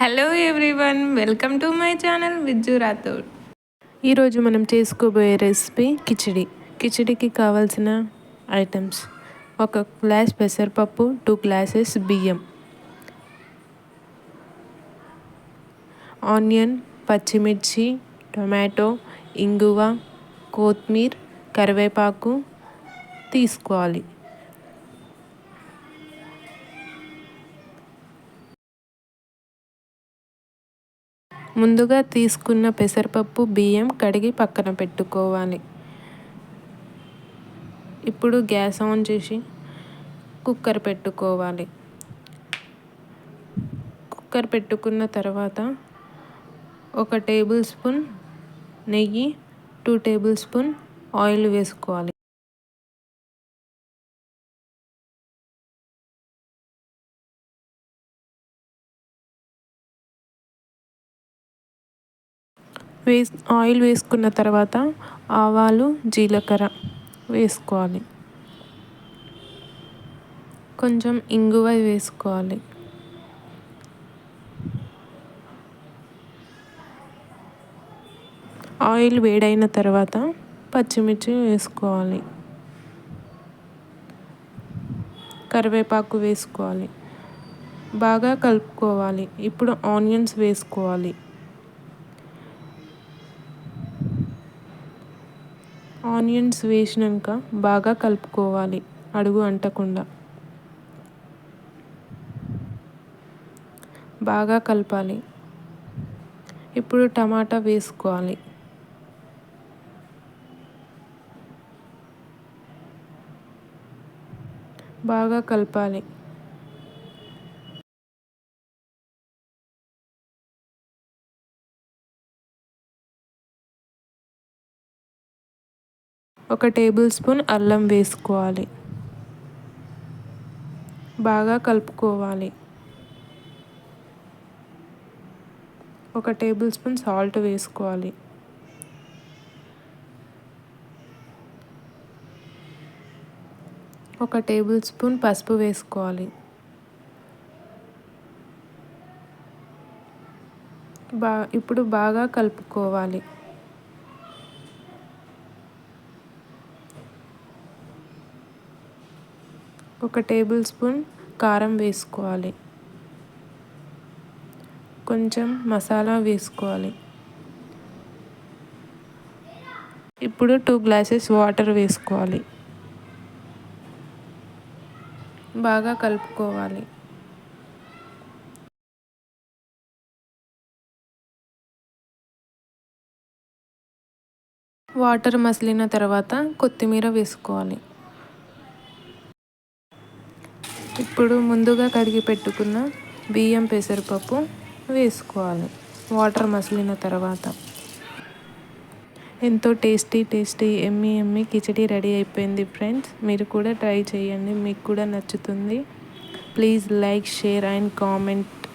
Hello everyone welcome to my channel Vijju Rathod ఈరోజు మనం చేసుకోబోయే రెసిపీ కిచిడి. కిచిడికి కావాల్సిన ఐటమ్స్. ఒక గ్లాస్ పెసరపప్పు టూ గ్లాసెస్ బియ్యం. ఆనియన్ పచ్చిమిర్చి టొమాటో ఇంగువ కొత్తిమీర్ కరివేపాకు తీసుకోవాలి. ముందుగా తీసుకున్న పెసరపప్పు బియ్యం కడిగి పక్కన పెట్టుకోవాలి. ఇప్పుడు గ్యాస్ ఆన్ చేసి కుక్కర్ పెట్టుకోవాలి. కుక్కర్ పెట్టుకున్న తర్వాత ఒక టేబుల్ స్పూన్ నెయ్యి టూ టేబుల్ స్పూన్ ఆయిల్ వేసుకోవాలి. వేస్ ఆయిల్ వేసుకున్న తర్వాత ఆవాలు జీలకర్ర వేసుకోవాలి. కొంచెం ఇంగువ వేసుకోవాలి. ఆయిల్ వేడైన తర్వాత పచ్చిమిర్చి వేసుకోవాలి. కరివేపాకు వేసుకోవాలి. బాగా కలుపుకోవాలి. ఇప్పుడు ఆనియన్స్ వేసుకోవాలి. ఆనియన్స్ వేసినాక బాగా కలుపుకోవాలి అడుగు అంటకుండా. బాగా కలపాలి. ఇప్పుడు టమాటా వేసుకోవాలి. బాగా కలపాలి. ఒక టేబుల్ స్పూన్ అల్లం వేసుకోవాలి. బాగా కలుపుకోవాలి. ఒక టేబుల్ స్పూన్ సాల్ట్ వేసుకోవాలి. ఒక టేబుల్ స్పూన్ పసుపు వేసుకోవాలి. బా ఇప్పుడు బాగా కలుపుకోవాలి. ఒక టేబుల్ స్పూన్ కారం వేసుకోవాలి. కొంచెం మసాలా వేసుకోవాలి. ఇప్పుడు టూ గ్లాసెస్ వాటర్ వేసుకోవాలి. బాగా కలుపుకోవాలి. వాటర్ మసిలిన తర్వాత కొత్తిమీర వేసుకోవాలి. ఇప్పుడు ముందుగా కడిగి పెట్టుకున్న బియ్యం పెసరపప్పు వేసుకోవాలి. వాటర్ మసిలిన తర్వాత. ఎంతో టేస్టీ టేస్టీ ఎమ్మి ఎమ్మి కిచడీ రెడీ అయిపోయింది ఫ్రెండ్స్. మీరు కూడా ట్రై చేయండి మీకు కూడా నచ్చుతుంది. Please like share and comment.